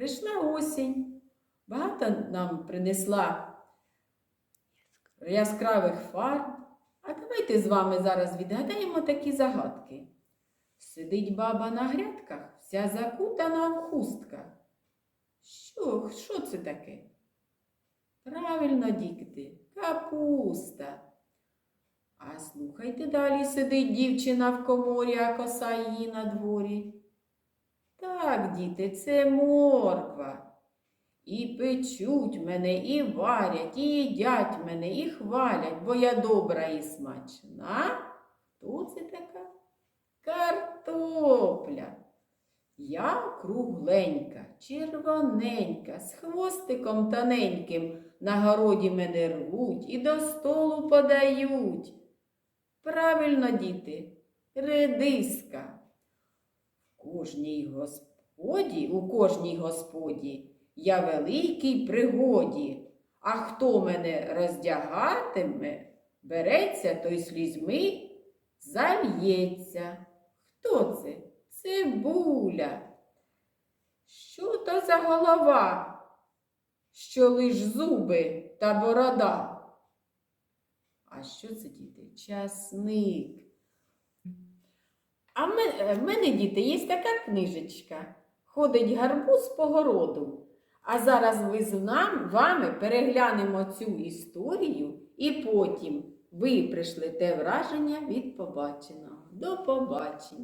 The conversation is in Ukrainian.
Прийшла осінь, багато нам принесла яскравих фарб. А давайте з вами зараз відгадаємо такі загадки. Сидить баба на грядках, вся закутана в хустках. Що, що це таке? Правильно, діти, капуста. А слухайте далі сидить дівчина в коморі, а коса її на дворі. Так, діти, це морква. І печуть мене, і варять, і їдять мене, і хвалять, бо я добра і смачна. Хто це така? Картопля. Я кругленька, червоненька, з хвостиком тоненьким на городі мене рвуть і до столу подають. Правильно, діти, редиска. Кожній господі, у кожній господі я великій пригоді, а хто мене роздягатиме, береться той слізьми, зальється. Хто це? Цибуля. Що то за голова, що лиш зуби та борода? А що це, діти? Часник. А в мене, діти, є така книжечка. Ходить гарбуз по городу. А зараз ми з вами переглянемо цю історію і потім ви прийшлете враження від побаченого. До побачення!